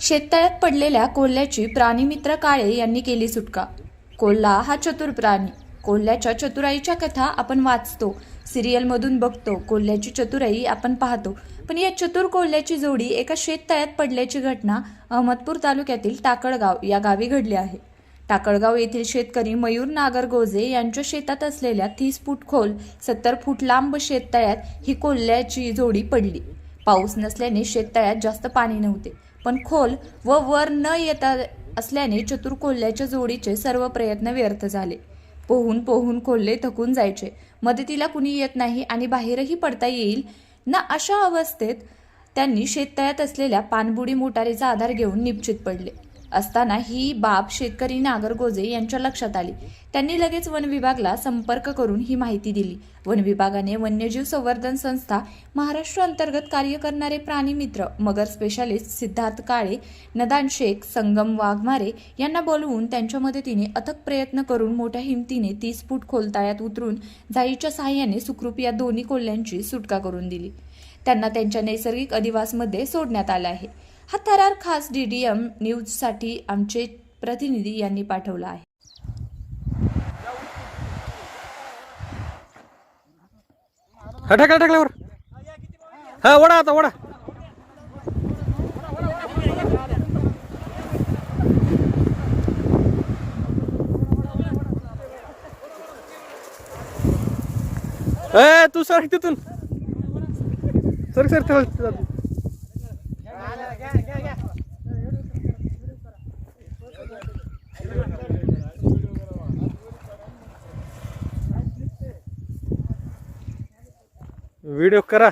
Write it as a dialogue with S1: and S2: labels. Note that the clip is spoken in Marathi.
S1: शेततळ्यात पडलेल्या कोल्ह्याची प्राणीमित्र काळे यांनी केली सुटका. कोल्हा हा चतुर प्राणी. कोल्ह्याच्या चतुराईच्या कथा आपण वाचतो सिरियलमधून बघतो कोल्ह्याची चतुराई आपण पाहतो. पण या चतुर कोल्ह्याची जोडी एका शेततळ्यात पडल्याची घटना अहमदपूर तालुक्यातील टाकळगाव या गावी घडली आहे. टाकळगाव येथील शेतकरी मयूर नागर गोजे यांच्या शेतात असलेल्या तीस फूट खोल सत्तर फूट लांब शेततळ्यात ही कोल्ह्याची जोडी पडली. पाऊस नसल्याने शेततळ्यात जास्त पाणी नव्हते. पण खोल व वर न येता असल्याने चतुर कोल्ह्याच्या जोडीचे सर्व प्रयत्न व्यर्थ झाले. पोहून पोहून कोल्हे थकून जायचे. मदतीला कुणी येत नाही आणि बाहेरही पडता येईल ना अशा अवस्थेत त्यांनी शेततळ्यात असलेल्या पाणबुडी मोटारीचा आधार घेऊन निश्चित पडले. असताना ही बाब शेतकरी नागरगोजे यांच्या लक्षात आली. त्यांनी लगेच वन विभागला संपर्क करून ही माहिती दिली. वन विभागाने वन्यजीव संवर्धन संस्था महाराष्ट्र अंतर्गत कार्य करणारे प्राणी मित्र मगर स्पेशालिस्ट सिद्धार्थ काळे नदान शेख संगम वाघमारे यांना बोलवून त्यांच्या मदतीने अथक प्रयत्न करून मोठ्या हिमतीने तीस फूट खोलताळ्यात उतरून जाईच्या सहाय्याने सुखरूप या दोन्ही कोल्ह्यांची सुटका करून दिली. त्यांना त्यांच्या नैसर्गिक अधिवासमध्ये सोडण्यात आलं आहे. हा थरार खास डी डी एम न्यूजसाठी आमचे प्रतिनिधी यांनी पाठवला आहे.
S2: हा टाकला टाकल्यावर हा वडा आता वडा. ए तू सर तिथून. सर सर चल. व्हिडिओ करा.